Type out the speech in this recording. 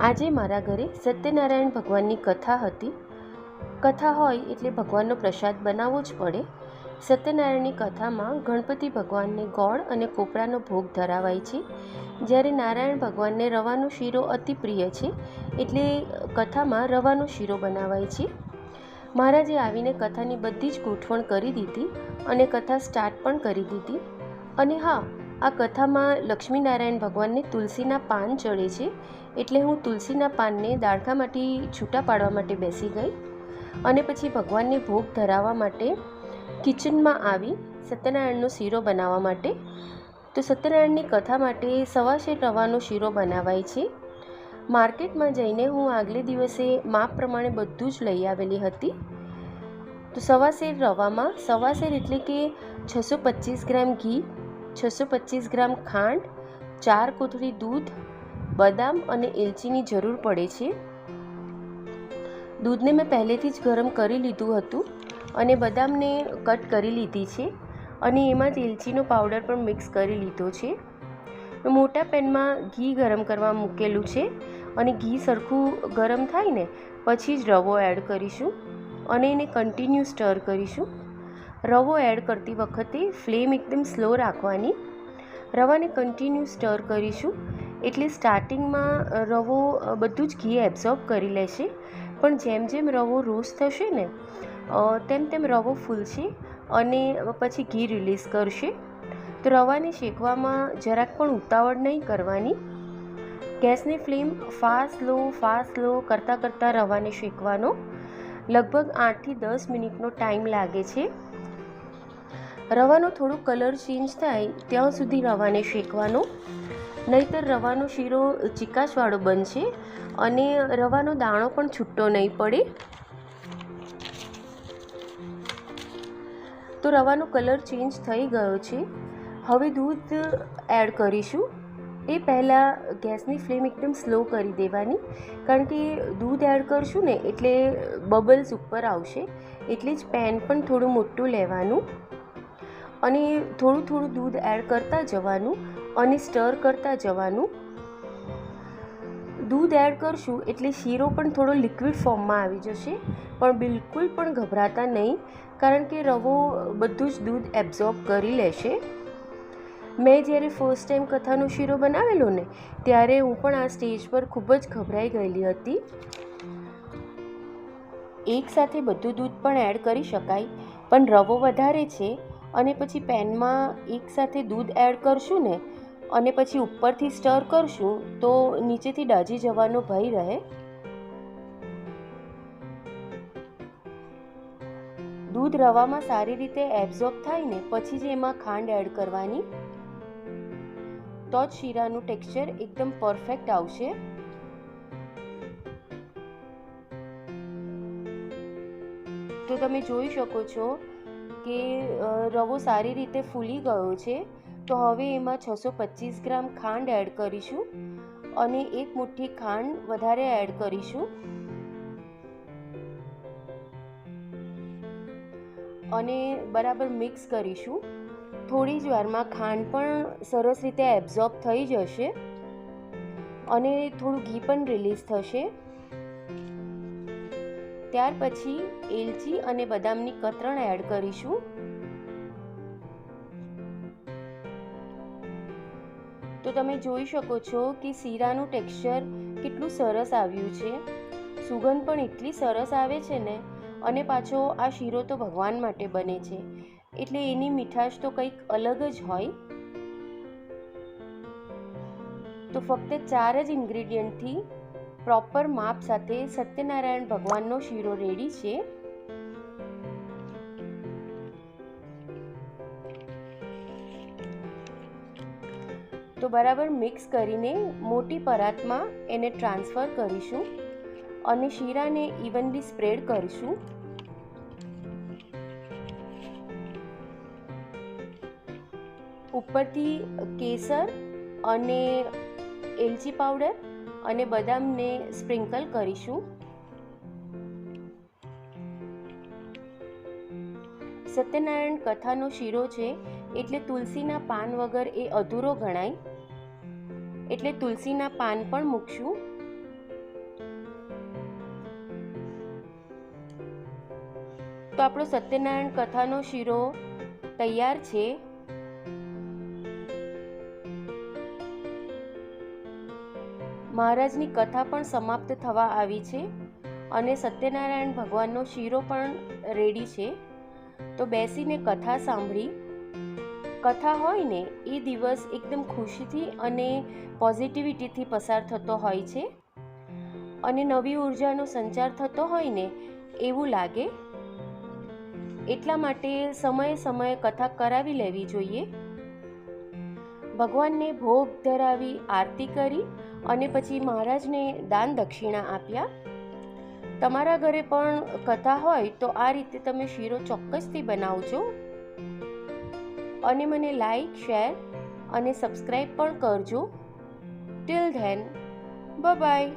આજે મારા ઘરે સત્યનારાયણ ભગવાનની કથા હતી. કથા હોય એટલે ભગવાનનો પ્રસાદ બનાવવો જ પડે. સત્યનારાયણની કથામાં ગણપતિ ભગવાનને ગોળ અને કોપરાનો ભોગ ધરાવાય છે. જ્યારે નારાયણ ભગવાનને રવાનો શીરો અતિ પ્રિય છે, એટલે કથામાં રવાનો શીરો બનાવાય છે. મહારાજે આવીને કથાની બધી જ ગોઠવણ કરી દીધી અને કથા સ્ટાર્ટ પણ કરી દીધી. અને હા આ કથામાં લક્ષ્મીનારાયણ ભગવાનને તુલસીના પાન ચડે છે એટલે હું તુલસીના પાનને દાળખામાંથી છૂટા પાડવા માટે બેસી ગઈ અને પછી ભગવાનને ભોગ ધરાવવા માટે કિચનમાં આવી સત્યનારાયણનો શીરો બનાવવા માટે. તો સત્યનારાયણની કથા માટે સવાશે રવાનો શીરો બનાવાય છે. માર્કેટમાં જઈને હું આગલે દિવસે માપ પ્રમાણે બધું જ લઈ આવેલી હતી. તો સવાશેર રવામાં સવાશેર એટલે કે છસો પચીસ ગ્રામ ઘી છસો પચીસ ગ્રામ ખાંડ, ચાર કોથળી દૂધ, બદામ અને એલચીની જરૂર પડે છે. દૂધને મેં પહેલેથી જ ગરમ કરી લીધું હતું અને બદામને કટ કરી લીધી છે અને એમાં જ એલચીનો પાવડર પણ મિક્સ કરી લીધો છે. મોટા પેનમાં ઘી ગરમ કરવા મૂકેલું છે અને ઘી સરખું ગરમ થાય ને, પછી જ રવો એડ કરીશું અને એને કન્ટિન્યુ સ્ટર કરીશું. રવો એડ કરતી વખતે ફ્લેમ એકદમ સ્લો રાખવાની. રવાને કન્ટિન્યુ સ્ટર કરીશું. એટલે સ્ટાર્ટિંગમાં રવો બધું જ ઘી એબ્ઝોર્બ કરી લેશે. પણ જેમ જેમ રવો રોસ્ટ થશે ને તેમ તેમ રવો ફૂલશે અને પછી ઘી રિલીઝ કરશે. તો રવાને શેકવામાં જરાક પણ ઉતાવળ નહીં કરવાની. ગેસની flame fast low fast low કરતાં કરતાં રવાને શેકવાનો. લગભગ આઠથી દસ મિનિટનો ટાઈમ લાગે છે. રવાનો થોડો કલર ચેન્જ થાય, ત્યાં સુધી રવાને શેકવાનો. નહીતર રવાનો શીરો ચિકાશવાળો બનશે અને રવાનો દાણો પણ છૂટો નહીં પડે. તો રવાનો કલર ચેન્જ થઈ ગયો છે. હવે દૂધ એડ કરીશું. એ પહેલાં ગેસની ફ્લેમ એકદમ સ્લો કરી દેવાની, કારણ કે દૂધ એડ કરશું ને એટલે બબલ્સ ઉપર આવશે, એટલે જ પેન પણ થોડું મોટું લેવાનું. અને થોડું થોડું દૂધ એડ કરતા જવાનું અને સ્ટર કરતા જવાનું. દૂધ એડ કરશું એટલે શીરો પણ થોડો લિક્વિડ ફોર્મમાં આવી જશે, પણ બિલકુલ પણ ગભરાતા નહીં, કારણ કે રવો બધું જ દૂધ એબ્ઝોર્બ કરી લેશે. મેં જ્યારે ફર્સ્ટ ટાઈમ કથાનો શીરો બનાવેલો ને, ત્યારે હું પણ આ સ્ટેજ પર ખૂબ જ ગભરાઈ ગયેલી હતી. એકસાથે બધું દૂધ પણ એડ કરી શકાય, પણ રવો વધારે છે અને પછી પેનમાં એકસાથે દૂધ એડ કરશું ને, અને પછી ઉપરથી સ્ટર કરશું, તો નીચેથી દાજી જવાનો ભય રહે. દૂધ રવામાં સારી રીતે એબ્ઝોર્બ થાય ને, પછી જ એમાં ખાંડ એડ કરવાની. તો જ શીરાનું ટેક્સચર એકદમ પરફેક્ટ આવશે. તો તમે જોઈ શકો છો કે રવો સારી રીતે ફૂલી ગયો છે, તો હવે એમાં છસો પચીસ ગ્રામ ખાંડ એડ કરીશું અને એક મુઠ્ઠી ખાંડ વધારે એડ કરીશું. અને બરાબર મિક્સ કરીશું. થોડી જ વારમાં ખાંડ પણ સરસ રીતે એબ્ઝોર્બ થઈ જશે અને થોડું ઘી પણ રિલીઝ થશે. ત્યાર પછી એલચી અને બદામની કતરણ એડ કરીશું. તો તમે જોઈ શકો છો કે શીરાનું ટેક્સચર કેટલું સરસ આવ્યું છે. સુગંધ પણ એટલી સરસ આવે છે ને, અને પાછો આ શીરો તો ભગવાન માટે બને છે. એટલે એની મીઠાશ તો કંઈક અલગ જ હોય. તો ફક્ત ચાર જ ઇન્ગ્રીડિયન્ટથી પ્રોપર માપ સાથે સત્યનારાયણ ભગવાનનો શીરો રેડી છે. તો બરાબર મિક્સ કરીને મોટી પરાતમાં એને ટ્રાન્સફર કરીશું અને શીરાને ઇવનલી સ્પ્રેડ કરીશું. ઉપરથી કેસર અને એલચી પાવડર અને બદામને સ્પ્રિંકલ કરીશું. સત્યનારાયણ કથાનો શીરો છે એટલે તુલસીના પાન વગર એ અધૂરો ગણાય. એટલે તુલસીના પાન પણ મૂકશું. તો આપણો સત્યનારાયણ કથાનો શીરો તૈયાર છે. મહારાજની કથા પણ સમાપ્ત થવા આવી છે અને સત્યનારાયણ ભગવાનનો શીરો પણ રેડી છે. તો બેસીને કથા સાંભળી. કથા હોય ને, એ દિવસ એકદમ ખુશીથી અને પોઝિટિવિટીથી પસાર થતો હોય છે. અને નવી ઉર્જાનો સંચાર થતો હોય ને, એવું લાગે. એટલા માટે સમયે સમયે કથા કરાવી લેવી જોઈએ. ભગવાનને ભોગ ધરાવી આરતી કરી અને પછી મહારાજને દાન દક્ષિણા આપ્યા. તમારા ઘરે પણ કથા હોય તો આ રીતે તમે શીરો ચોક્કસથી બનાવજો. અને મને લાઈક શેર અને સબસ્ક્રાઈબ પણ કરજો. Till then by